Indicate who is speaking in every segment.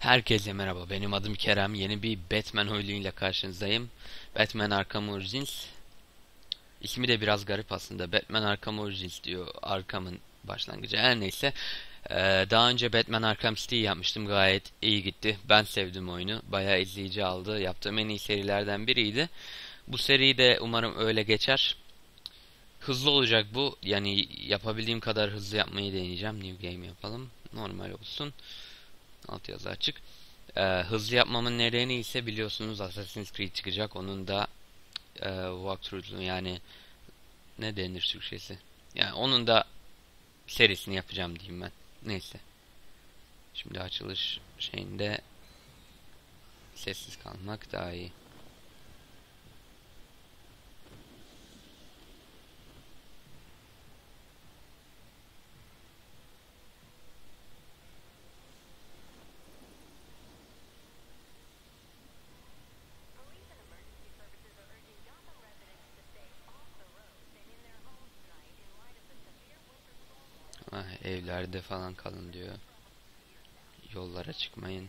Speaker 1: Herkese merhaba. Benim adım Kerem. Yeni bir Batman oyunuyla karşınızdayım. Batman Arkham Origins. İsmi de biraz garip aslında. Batman Arkham Origins diyor. Arkham'ın başlangıcı. Her neyse. Ee, daha önce Batman Arkham City yapmıştım. Gayet iyi gitti. Ben sevdim oyunu. Bayağı izleyici aldı. Yaptığım en iyi serilerden biriydi. Bu seri de umarım öyle geçer. Hızlı olacak bu. Yani yapabildiğim kadar hızlı yapmayı deneyeceğim. New game yapalım. Normal olsun. Alt yazı açık. Ee, hızlı yapmamın nedeni ise biliyorsunuz Assassin's Creed çıkacak. Onun da e, walkthrough'unu yani ne denir Türkçesi? Yani onun da serisini yapacağım diyeyim ben. Neyse. Şimdi açılış şeyinde sessiz kalmak daha iyi.
Speaker 2: Police and emergency services are urging Gotham residents to stay off the roads and in their homes tonight in light of the severe winter storm.
Speaker 1: Ah, evlerde falan kalın diyor. Yollara çıkmayın.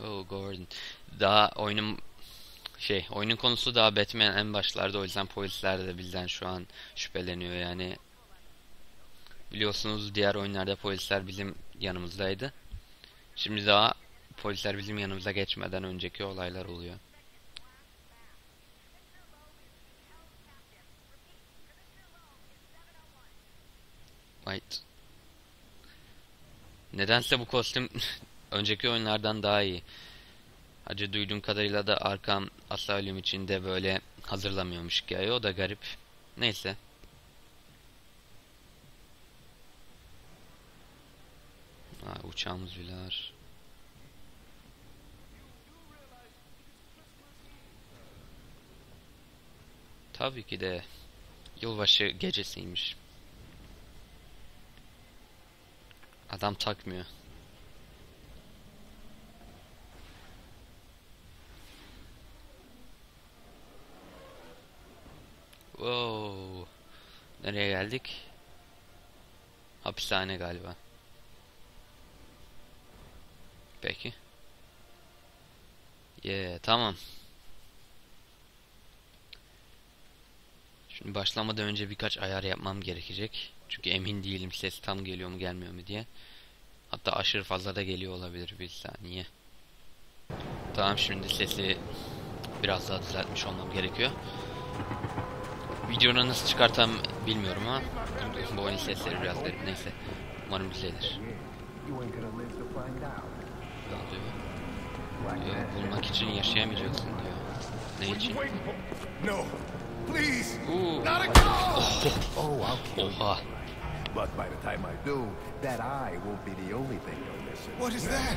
Speaker 1: Oh Gordon. Daha oyunun şey oyunun konusu daha Batman en başlarda o yüzden polisler de bizden şu an şüpheleniyor yani. Biliyorsunuz diğer oyunlarda polisler bizim yanımızdaydı. Şimdi daha polisler bizim yanımıza geçmeden önceki olaylar oluyor. Right. Nedense bu kostüm önceki oyunlardan daha iyi. Acı duyduğum kadarıyla da Arkham Asylum için de böyle hazırlamıyormuş hikaye. O da garip. Neyse. Aa, uçağımız bile. Tabii ki de yılbaşı gecesiymiş. Adam takmıyor. Wow. Nereye geldik? Hapishane galiba. Peki. Yeah, tamam. Şimdi başlamadan önce birkaç ayar yapmam gerekecek. Çünkü emin değilim ses tam geliyor mu gelmiyor mu diye. Hatta aşırı fazla da geliyor olabilir bir saniye. Tamam şimdi sesi biraz daha düzeltmiş olmam gerekiyor. Videonu nasıl çıkartam bilmiyorum ama bu oyun sesleri biraz garip. Neyse. Umarım düzelir.
Speaker 3: To
Speaker 1: diyor? Diyor, bulmak için yaşayamayacaksın diyor. Ne için?
Speaker 4: waiting for? No. Please.
Speaker 1: Oo.
Speaker 4: Not again.
Speaker 3: Oh, I'll kill you.
Speaker 1: Oha.
Speaker 3: But by the time I do, that eye won't be the only thing you're missing.
Speaker 4: What is that?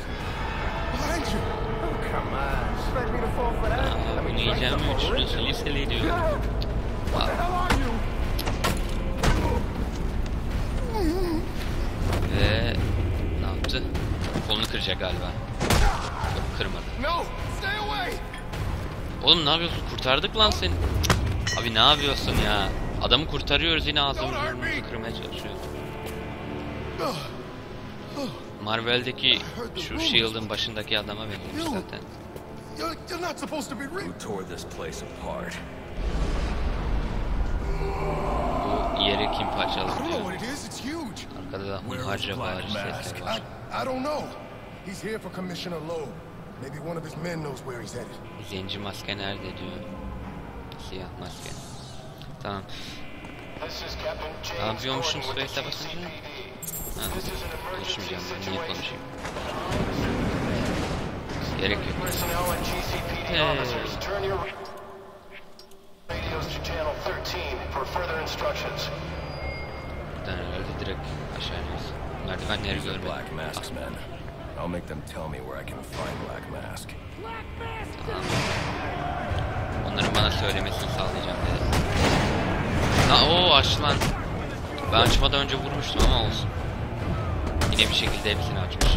Speaker 4: Behind you.
Speaker 3: Oh, come on. Expect me to fall for that?
Speaker 1: Aa,
Speaker 3: Let me
Speaker 1: bunu
Speaker 3: try
Speaker 1: yiyeceğim
Speaker 3: something
Speaker 1: üçlü
Speaker 3: original.
Speaker 1: liseli diyor.
Speaker 3: What the hell are you?
Speaker 1: Ve ne yaptı? Kolunu kıracak galiba. Yok kırmadı.
Speaker 4: No. Stay away.
Speaker 1: Oğlum ne yapıyorsun? Kurtardık lan seni. Abi ne yapıyorsun ya? Adamı kurtarıyoruz yine ağzımızı kırmaya çalışıyor. Marvel'deki şu Shield'ın başındaki adama benzemiş zaten.
Speaker 4: You're, you're not supposed to be real.
Speaker 5: Who tore this place apart?
Speaker 1: Bu yeri kim
Speaker 4: I
Speaker 1: parçaladı diyor. Arkada da hunharca bağırış sesleri
Speaker 4: I,
Speaker 1: var.
Speaker 4: I don't know. He's here for Commissioner Loeb. Maybe one of his men knows where he's headed.
Speaker 1: Zenci maske nerede diyor. Siyah maske. Tamam. Ne yapıyormuşum Space'e basınca? Ha, konuşmayacağım ben. Niye konuşayım? Gerek yok. Hey. Buradan herhalde direkt aşağı iniyoruz. Merdivenleri görmedim.
Speaker 5: Black Mask's men. I'll make them tell me where I can find Black Mask.
Speaker 1: Onların bana söylemesini sağlayacağım dedi. Aa, o aç lan. Ben açmadan önce vurmuştum ama olsun. Yine bir şekilde hepsini açmış.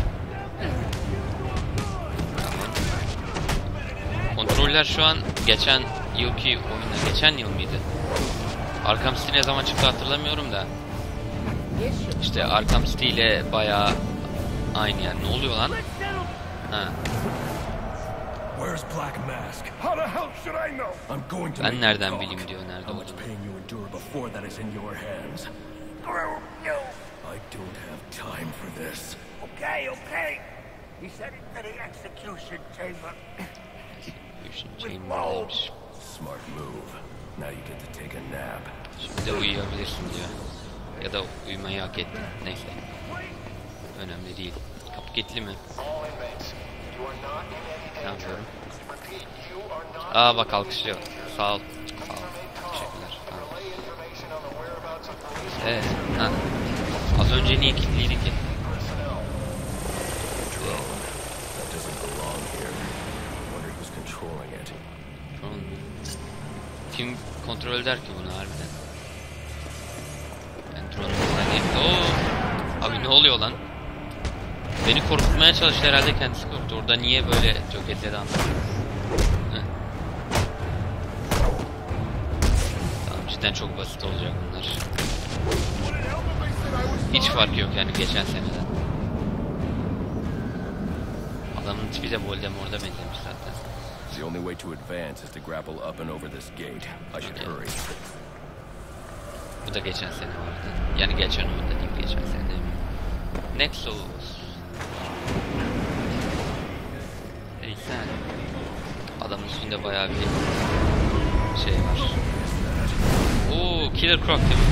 Speaker 1: Tamam. Kontroller şu an geçen yılki oyunda geçen? Arkham City ne zaman çıktı hatırlamıyorum da. İşte Arkham City ile bayağı aynı yani. Ne oluyor lan? Ha.
Speaker 5: Where's Black Mask?
Speaker 3: How the hell should I know?
Speaker 5: I'm going to
Speaker 1: Ben nereden bileyim diyor nerede olduğunu.
Speaker 5: pain you endure before that is in your hands.
Speaker 3: No.
Speaker 5: I don't have time for this.
Speaker 3: Okay, okay. He said it to the execution chamber.
Speaker 1: Düşün, Chamberlain'miş.
Speaker 5: Smart move.
Speaker 1: Şimdi uyuyabilirsin diyor. Ya da uyumayı hak ettin. Neyse. Önemli değil. Kapı kilitli mi? Ne yapıyorum? Aa bak alkışlıyor. Sağ ol. Sağ ol. Teşekkürler.
Speaker 6: Police
Speaker 1: Evet. Ha. Az önce niye kilitliydi ki?
Speaker 6: personnel.
Speaker 5: That doesn't belong here. Wonder who's controlling it.
Speaker 1: Şu an kim kontrol eder ki bunu harbiden? Ben drone'u değil. Oo! Abi ne oluyor lan? Beni korkutmaya çalıştı herhalde kendisi korktu. Orada niye böyle joketledi anlamadım. Tamam cidden çok basit olacak bunlar. Hiç fark yok yani geçen seneden. Adamın tipi de Voldemort'a benzemiş zaten.
Speaker 5: The only way to advance is to grapple up and over this gate. I should hurry.
Speaker 1: Bu da geçen sene vardı. Yani geçen oyunda değil, geçen sene demiyorum. Nexus. Hey sen. Adamın üstünde bayağı bir şey var. Oo, Killer Croc değil mi?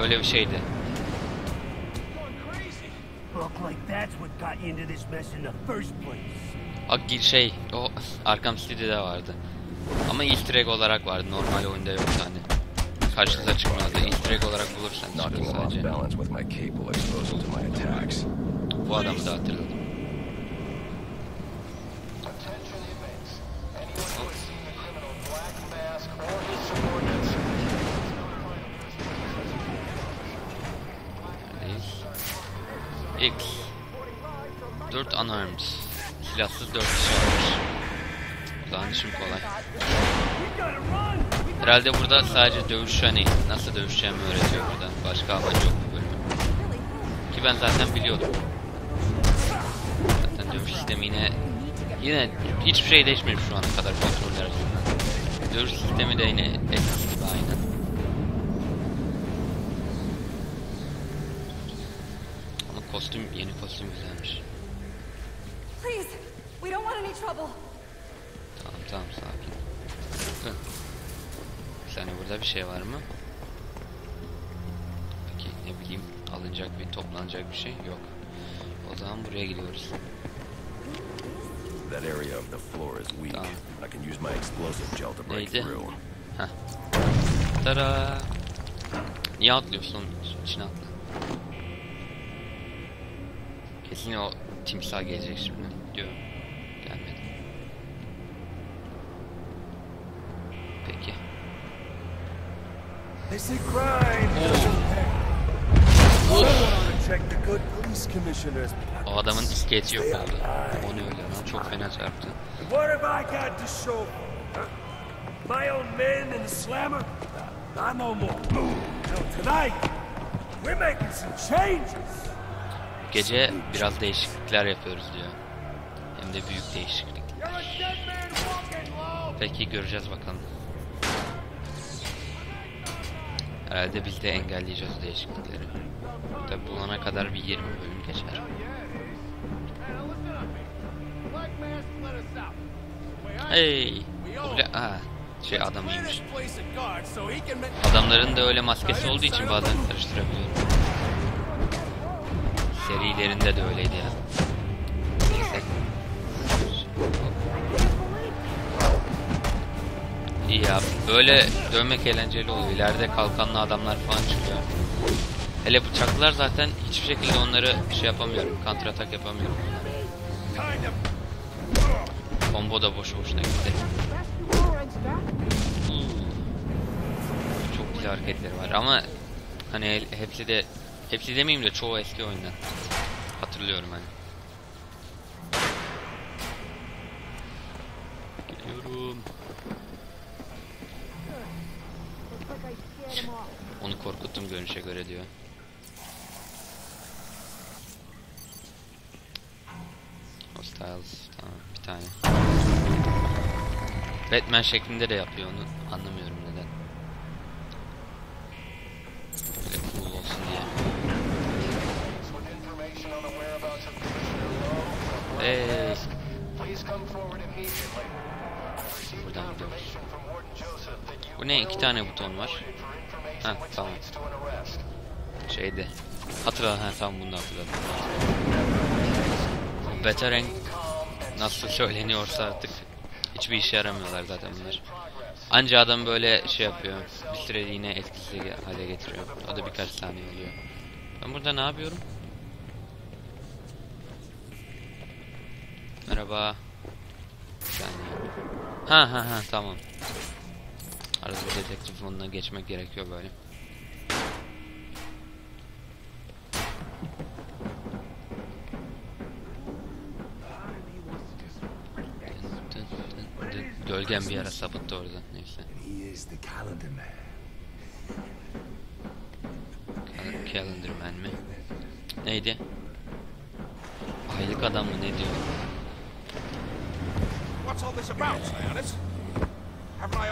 Speaker 1: Öyle bir şeydi.
Speaker 7: Look like that's what got you into this mess in the first place.
Speaker 1: Ak şey, o Arkham City'de vardı. Ama easter egg olarak vardı. Normal oyunda yoktu hani. Karşınıza çıkmıyordu. Easter egg olarak bulursan
Speaker 5: Knocking
Speaker 1: çıkıyor
Speaker 5: them off
Speaker 1: sadece. Bu adamı da hatırladım. X. 4 unarmed. Silahsız 4 kişi varmış. O zaman işim kolay. Herhalde burada sadece dövüş hani nasıl dövüşeceğimi öğretiyor burada. Başka amacı yok bu bölümün. Ki ben zaten biliyordum. Zaten dövüş sistemi yine yine hiçbir şey değişmemiş şu ana kadar kontroller açısından. Dövüş sistemi de yine eskisi gibi aynı. Ama kostüm yeni kostüm güzelmiş. Tamam tamam sakin. Hı. Bir saniye burada bir şey var mı? Peki ne bileyim alınacak bir toplanacak bir şey yok. O zaman buraya gidiyoruz.
Speaker 5: That area of the floor is weak.
Speaker 1: Tamam.
Speaker 5: I can use my explosive gel to break
Speaker 1: Neydi?
Speaker 5: through.
Speaker 1: Heh. Tada! Niye atlıyorsun? İçine atla. Kesin o timsah gelecek şimdi. Diyor. Gelmedi. Peki.
Speaker 3: They say crime doesn't pay.
Speaker 1: O adamın isketi yok oldu. O ne öyle lan? Çok fena çarptı.
Speaker 3: What have I got to show? My own men in the slammer? Not no more. No, tonight, we're making some changes.
Speaker 1: Gece biraz değişiklikler yapıyoruz diyor. Hem de büyük değişiklikler. Peki göreceğiz bakalım. Herhalde biz de engelleyeceğiz değişiklikleri. Tabi bulana kadar bir 20 bölüm geçer. Hey! Bile... Aa, şey adamıymış. Adamların da öyle maskesi olduğu için bazen karıştırabiliyorum. Serilerinde de öyleydi ya. Neyse. İyi ya. Böyle dövmek eğlenceli oluyor. İleride kalkanlı adamlar falan çıkıyor. Hele bıçaklar zaten hiçbir şekilde onları şey yapamıyorum. Counter atak yapamıyorum. Combo da boşu boşuna gitti. Hmm. eğlenceli hareketleri var ama hani hepsi de hepsi demeyeyim de çoğu eski oyundan hatırlıyorum hani. Onu korkuttum görünüşe göre diyor. Hostiles tamam bir tane. Batman şeklinde de yapıyor onu anlamıyorum neden. Böyle cool olsun diye.
Speaker 6: You
Speaker 1: Bu ne? İki tane buton var. Ha, tamam. Şeyde. Hatırla ha tamam bunu hatırladım. Bu Betereng nasıl söyleniyorsa artık hiçbir işe yaramıyorlar zaten bunlar. Anca adam böyle şey yapıyor. Bir süreliğine etkisiz hale getiriyor. O da birkaç saniye oluyor. Ben burada ne yapıyorum? Merhaba. Bir saniye. Ha ha ha tamam. Arada bir detektif fonuna geçmek gerekiyor böyle. Gölgem bir ara sapıttı orada. Neyse.
Speaker 3: Calendar man.
Speaker 1: Mi? Neydi? Aylık adam mı ne diyor?
Speaker 8: What's all this about, Sionis?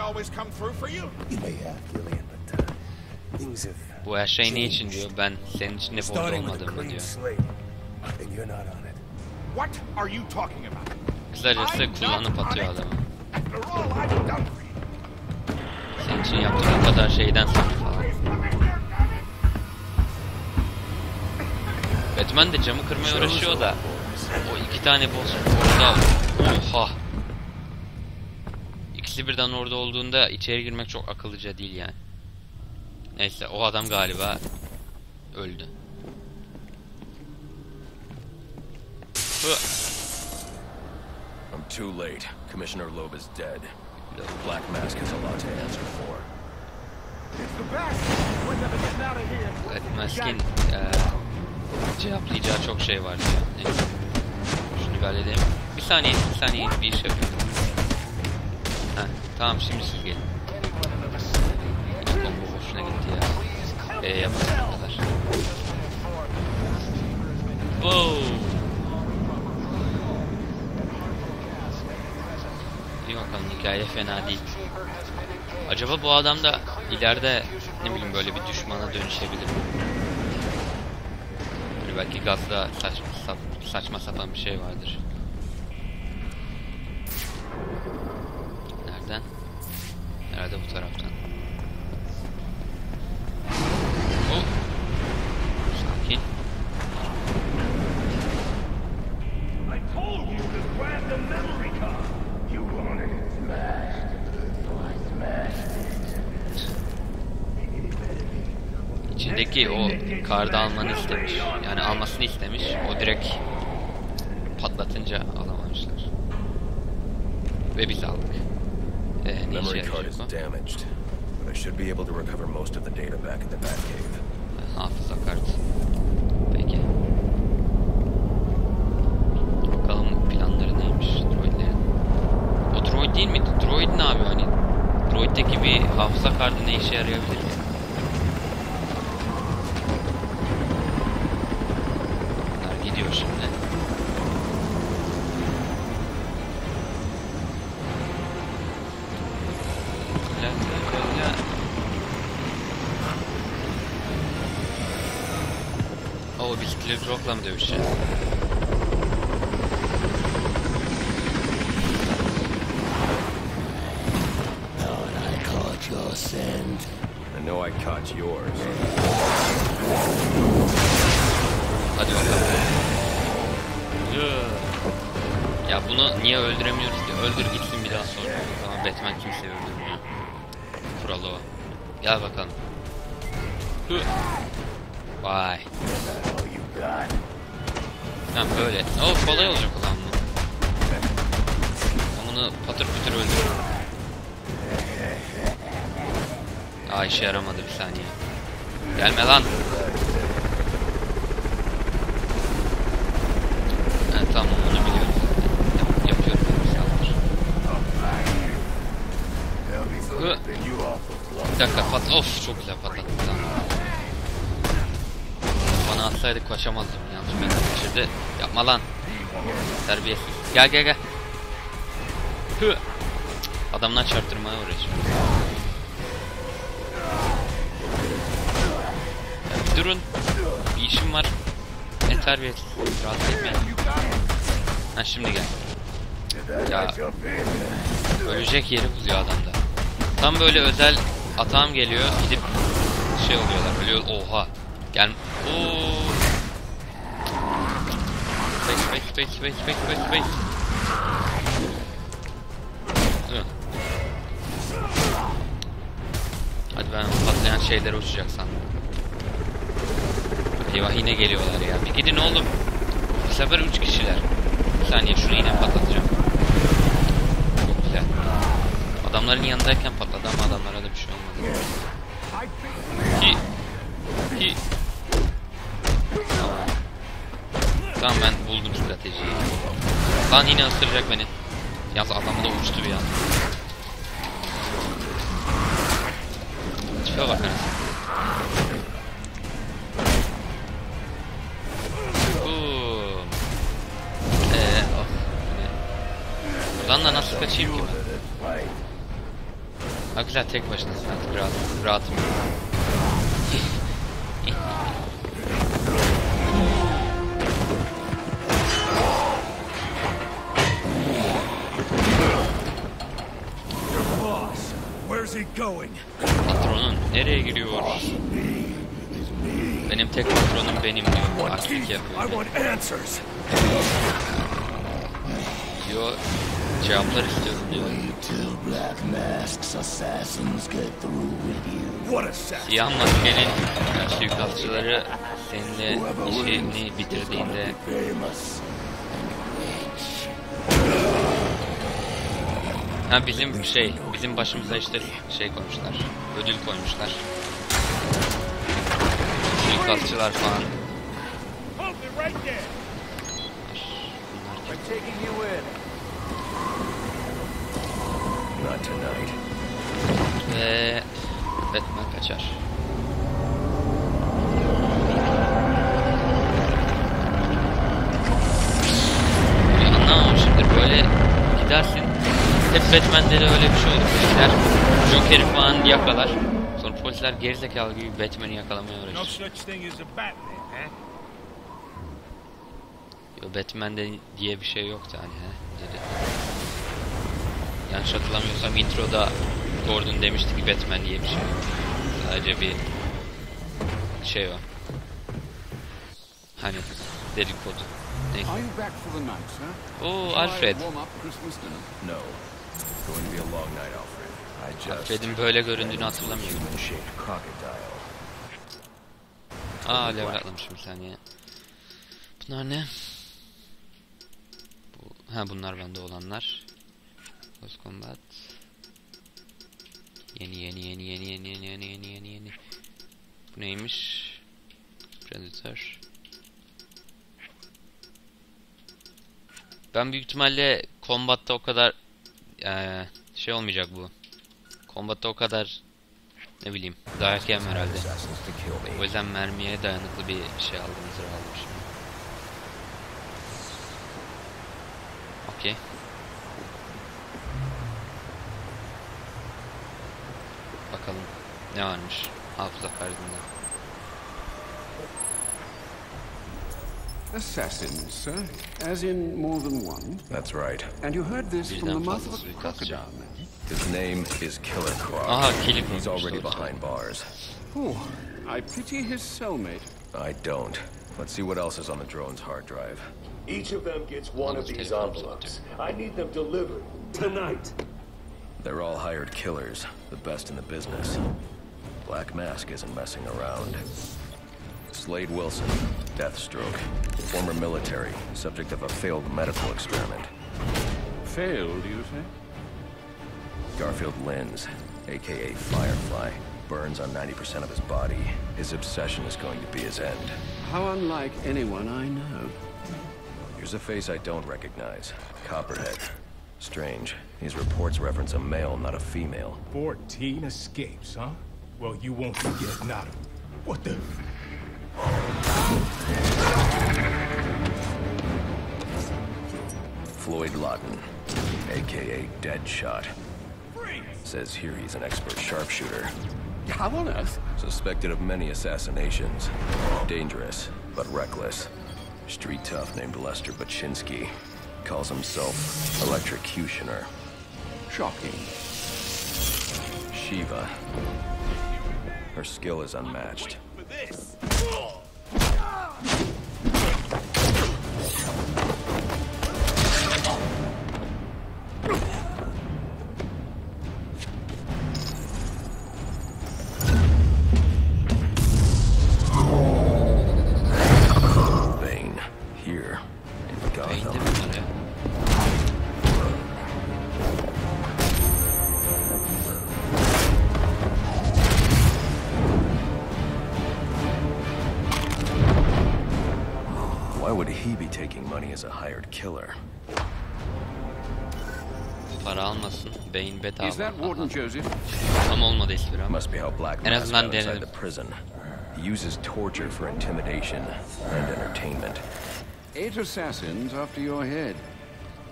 Speaker 8: Always come through for you?
Speaker 3: You may have, Gillian, but uh, things have
Speaker 1: Bu her şey ne için diyor? Ben senin için de burada
Speaker 3: starting with a
Speaker 1: olmadığımı diyor.
Speaker 3: and you're not on it.
Speaker 8: What are you talking about?
Speaker 1: Kısacası
Speaker 8: I'm not
Speaker 1: kullanıp atıyor adamı.
Speaker 8: After all I've done for you.
Speaker 1: Senin için yaptığı o kadar şeyden sonra falan. Batman de camı kırmaya uğraşıyor da o iki tane boss orada oha İkisi birden orada olduğunda içeri girmek çok akıllıca değil yani. Neyse o adam galiba öldü.
Speaker 5: I'm too late. Commissioner Loeb is dead. The Black Mask has a lot to answer for.
Speaker 8: It's the best. We're never getting out of here.
Speaker 1: Batmask'in eee cevaplayacağı çok şey var. Neyse. Şunu bir halledelim. Bir saniye, bir saniye bir iş yapıyorum. Tamam şimdi siz gelin. İlk combo boşuna gitti ya. E yapalım bu kadar. Wow. İyi bakalım hikaye fena değil. Acaba bu adam da ileride ne bileyim böyle bir düşmana dönüşebilir mi? Böyle belki gazda saçma, saçma sapan bir şey vardır. Nereden? Herhalde bu taraftan. Oh. Sakin.
Speaker 7: I told you to grab the memory card. You wanted it smashed. I smashed it.
Speaker 1: İçindeki o kardı almanı istemiş. Yani almasını istemiş. O direkt patlatınca alamamışlar. Ve biz aldık. Ee, ne işe
Speaker 5: Memory card
Speaker 1: yarayacak
Speaker 5: is
Speaker 1: o?
Speaker 5: I should be able to recover most of the data back in the Batcave.
Speaker 1: Hafıza kartı. Peki. Bakalım planları neymiş droidlerin. O droid değil miydi? Droid ne yapıyor hani? Droid'deki bir hafıza kartı ne işe yarayabilir ki? Croc'la mı dövüşeceğiz?
Speaker 5: I know I caught yours.
Speaker 1: Hadi bakalım. Ya bunu niye öldüremiyoruz ki? Öldür gitsin bir daha sonra. Ama Batman kimseyi öldürmüyor. Kuralı o. Gel bakalım. Hı. Vay. Tamam böyle. O kolay olacak zaman bu. Bunu patır kütür öldürürüm. Aa işe yaramadı bir saniye. Gelme lan. Bana atsaydı koşamazdım. Yanlış benden kaçırdı. Yapma lan. Terbiyesiz. Gel gel gel. Hı. Adamdan çarptırmaya uğraşıyor. Ya bir durun. Bir işim var. Ne terbiyesiz. Rahatsız etmeyin. Ha şimdi gel. Ya. Ölecek yeri buluyor adamda. Tam böyle özel atağım geliyor. Gidip şey oluyorlar. Ölüyor. Oha. Gel. Oo. Space space space space space space. Hı. Hadi ben patlayan şeylere uçacak sandım. Eyvah yine geliyorlar ya. Bir gidin oğlum. Bu sefer 3 kişiler. Bir saniye şunu yine patlatacağım. Çok güzel. Adamların yanındayken patladı ama adamlara da bir şey olmadı. Ki. Ki. Tamam ben buldum stratejiyi. Lan yine ısıracak beni. Yalnız adam da uçtu bir an. Tipe bakar Boom. Eee oh. Buradan da nasıl kaçayım ki ben? Ha güzel tek artık rahat, rahatım. Patronun nereye gidiyor? Benim tek patronum benim diyor.
Speaker 3: Artık
Speaker 1: yapıyor. Diyor cevaplar istiyorum diyor. Siyah maskenin suikastçıları seninle işini bitirdiğinde ha bizim şey bizim başımıza işte şey koymuşlar. Ödül koymuşlar. Suikastçılar falan. Ve Batman kaçar. Bir anlamamışımdır böyle gidersin hep Batman'de de öyle bir şey olur. Gider Joker'i falan yakalar. Sonra polisler gerizekalı gibi Batman'i yakalamaya
Speaker 7: No
Speaker 1: uğraşır.
Speaker 7: such thing as a Batman, huh?
Speaker 1: Yo, Batman'de diye bir şey yoktu hani he dedi. Yanlış hatırlamıyorsam introda Gordon demişti ki Batman diye bir şey yok. Sadece bir şey o. Hani dedikodu. Neyse. Oo Alfred.
Speaker 5: No.
Speaker 1: Alfred'in böyle göründüğünü hatırlamıyorum. Aa level atlamışım bir saniye. Bunlar ne? Bu, ha bunlar bende olanlar. Close Combat. Yeni yeni yeni yeni yeni yeni yeni yeni yeni yeni. Bu neymiş? Predator. Ben büyük ihtimalle Combat'ta o kadar eee, şey olmayacak bu. Combat'ta o kadar ne bileyim dayak yemem herhalde. O yüzden mermiye dayanıklı bir şey aldım, zırh aldım şimdi. Okey. Bakalım ne varmış hafıza kartında.
Speaker 9: Assassins, sir? As in more than one?
Speaker 5: That's right.
Speaker 9: And you heard this from the
Speaker 1: Birden
Speaker 9: mouth of a crocodile, man.
Speaker 5: His name is Killer Croc.
Speaker 1: Aha kilit
Speaker 5: He's already behind bars.
Speaker 9: Oh, I pity his cellmate.
Speaker 5: I don't. Let's see what else is on the drone's hard drive.
Speaker 3: Each of them gets one of these envelopes. I need them delivered tonight.
Speaker 5: They're all hired killers, the best in the business. Black Mask isn't messing around. Slade Wilson, Deathstroke, former military, subject of a failed medical experiment.
Speaker 9: Failed, you say?
Speaker 5: Garfield Lins, aka Firefly, burns on 90% of his body. His obsession is going to be his end.
Speaker 9: How unlike anyone I know.
Speaker 5: Here's a face I don't recognize. Copperhead. Strange. These reports reference a male, not a female.
Speaker 7: 14 escapes, huh? Well, you won't forget not What the?
Speaker 5: Floyd Lawton, aka Deadshot. Says here he's an expert sharpshooter.
Speaker 9: How on earth?
Speaker 5: Suspected of many assassinations. Dangerous, but reckless. Street tough named Lester Baczynski. Calls himself Electrocutioner.
Speaker 9: Shocking.
Speaker 5: Shiva. Her skill is unmatched. He be taking money as a hired killer?
Speaker 1: Para almasın. Beyin bedava.
Speaker 9: Is that Warden Joseph?
Speaker 1: Tam olmadı espri ama.
Speaker 5: Must be how Black
Speaker 1: En
Speaker 5: Mask
Speaker 1: azından
Speaker 5: got inside
Speaker 1: denedim.
Speaker 5: the prison. He uses torture for intimidation and entertainment.
Speaker 9: Eight assassins after your head.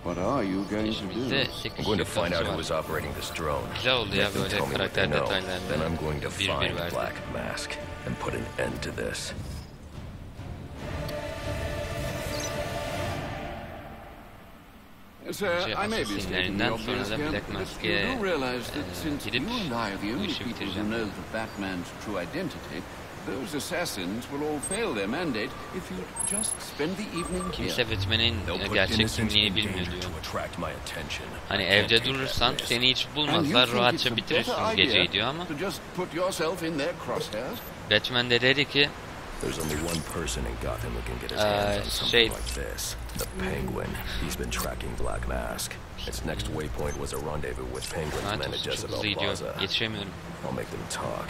Speaker 9: What are you going to do?
Speaker 5: I'm going to find out who was operating this drone.
Speaker 1: Güzel oldu ya
Speaker 5: Let them
Speaker 1: böyle
Speaker 5: tell me what they
Speaker 1: karakter
Speaker 5: know.
Speaker 1: detaylarını
Speaker 5: Then I'm going to
Speaker 1: bir bir
Speaker 5: find. Black Mask and put an end to this.
Speaker 1: E,
Speaker 9: since
Speaker 1: gidip
Speaker 9: you and I are the
Speaker 1: bu
Speaker 9: only
Speaker 1: işi
Speaker 9: people who
Speaker 1: bitireceğim.
Speaker 9: know the Batman's true identity, those assassins will all fail their mandate if you just spend the evening here.
Speaker 1: Kimse Batman'in gerçek
Speaker 5: in
Speaker 1: bilmiyor diyor. Hani evde durursan seni hiç bulmazlar rahatça
Speaker 9: better
Speaker 1: geceyi diyor ama
Speaker 9: To just put yourself in their crosshairs?
Speaker 1: Batman de dedi ki
Speaker 5: There's only one person in Gotham who can get his
Speaker 1: Uh,
Speaker 5: hands on something like this. The Penguin. He's been tracking Black Mask. Its next waypoint was a rendezvous with Penguin's men at Jezebel Plaza. I'll make them talk.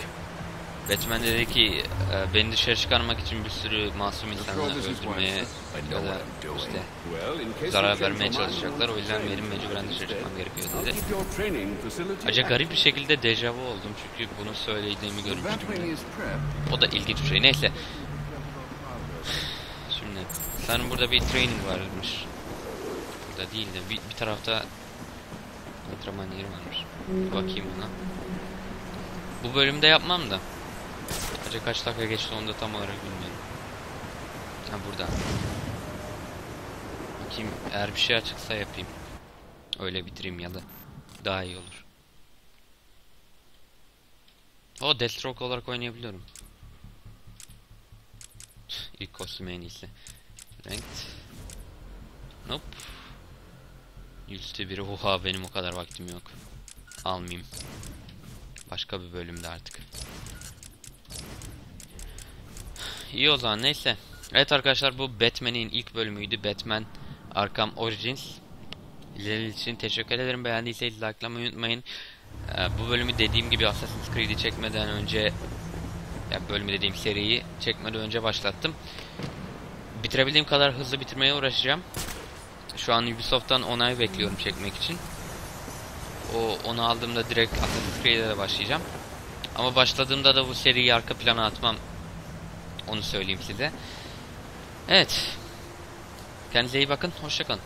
Speaker 1: Batman dedi ki e, beni dışarı çıkarmak için bir sürü masum
Speaker 9: is
Speaker 1: öldürmeye ya da işte zarar vermeye çalışacaklar. O yüzden benim mecburen dışarı çıkmam gerekiyor dedi. Acı garip bir şekilde dejavu oldum çünkü bunu söylediğimi görmüştüm. O da ilginç bir şey. Neyse. Şimdi sanırım burada bir training varmış. Burada değil de bir, bir tarafta antrenman yeri varmış. Bir bakayım ona. Bu bölümde yapmam da. Acaba kaç dakika geçti onu da tam olarak bilmiyorum. Ha burada. Bakayım eğer bir şey açıksa yapayım. Öyle bitireyim ya da daha iyi olur. O Deathstroke olarak oynayabiliyorum. İlk kostüm en iyisi. Ranked. Nope. Üstü biri. Oha benim o kadar vaktim yok. Almayayım. Başka bir bölümde artık. İyi o zaman neyse. Evet arkadaşlar bu Batman'in ilk bölümüydü. Batman Arkham Origins. İzlediğiniz için teşekkür ederim. Beğendiyseniz likelamayı unutmayın. Ee, bu bölümü dediğim gibi Assassin's Creed'i çekmeden önce yani bölümü dediğim seriyi çekmeden önce başlattım. Bitirebildiğim kadar hızlı bitirmeye uğraşacağım. Şu an Ubisoft'tan onay bekliyorum çekmek için. O onu aldığımda direkt Assassin's Creed'e de başlayacağım. Ama başladığımda da bu seriyi arka plana atmam. Onu söyleyeyim size. Evet. Kendinize iyi bakın. Hoşçakalın.